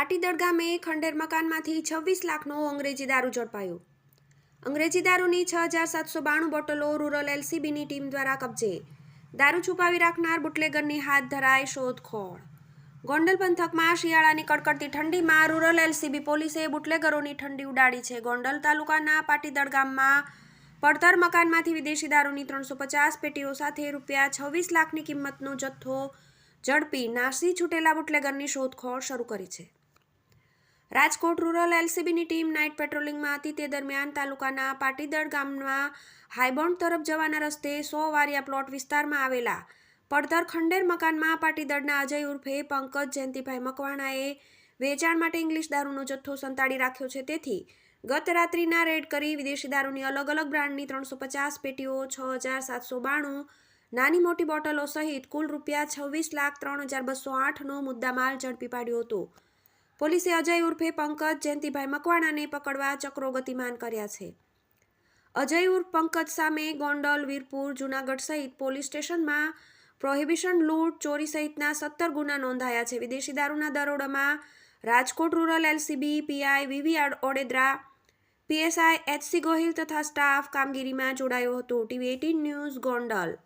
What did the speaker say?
પાટીદળ ગામે ખંડેર મકાનમાંથી છવ્વીસ લાખનો અંગ્રેજી દારૂ ઝડપાયો. અંગ્રેજી દારૂની છ હજાર સાતસો બાણું બોટલો રૂરલ એલસીબીની ટીમ દ્વારા કબજે. દારૂ છુપાવી રાખનાર બુટલેગરની હાથ ધરાય શોધખોળ. ગોંડલ પંથકમાં શિયાળાની કડકડતી ઠંડીમાં રૂરલ એલસીબી પોલીસે બુટલેગરોની ઠંડી ઉડાડી છે. ગોંડલ તાલુકાના પાટીદળ ગામમાં પડતર મકાનમાંથી વિદેશી દારૂની ત્રણસો પચાસ પેટીઓ સાથે રૂપિયા છવ્વીસ લાખની કિંમતનો જથ્થો ઝડપી નાસી છૂટેલા બુટલેગરની શોધખોળ શરૂ કરી છે. રાજકોટ રૂરલ એલસીબીની ટીમ નાઇટ પેટ્રોલિંગમાં હતી. તે દરમિયાન તાલુકાના પાટીદળ ગામમાં હાઈબોન્ડ તરફ જવાના રસ્તે સો વારિયા પ્લોટ વિસ્તારમાં આવેલા પડધર ખંડેર મકાનમાં પાટીદળના અજય ઉર્ફે પંકજ જયંતિભાઈ મકવાણાએ વેચાણ માટે ઇંગ્લિશ દારૂનો જથ્થો સંતાડી રાખ્યો છે. તેથી ગત રાત્રિના રેડ કરી વિદેશી દારૂની અલગ અલગ બ્રાન્ડની ત્રણસો પચાસ પેટીઓ, છ હજાર સાતસો બાણું, નાની મોટી બોટલો સહિત કુલ રૂપિયા છવ્વીસ લાખ ત્રણ હજાર બસો આઠનો મુદ્દામાલ ઝડપી પાડ્યો હતો. પોલીસે અજય ઉર્ફે પંકજ, જયંતિભાઈ મકવાણાને પકડવા ચક્રો ગતિમાન કર્યા છે. અજય ઉર્ફ પંકજ સામે ગોંડલ, વીરપુર, જુનાગઢ સહિત પોલીસ સ્ટેશનમાં પ્રોહિબિશન લૂંટ, ચોરી સહિતના સત્તર ગુના નોંધાયા છે. વિદેશી દારૂના દરોડામાં Rajkot rural LCB, PI VV Odedara, PSI HC Gohil તથા સ્ટાફ કામગીરીમાં જોડાયો હતો. TV eighteen news Gondal.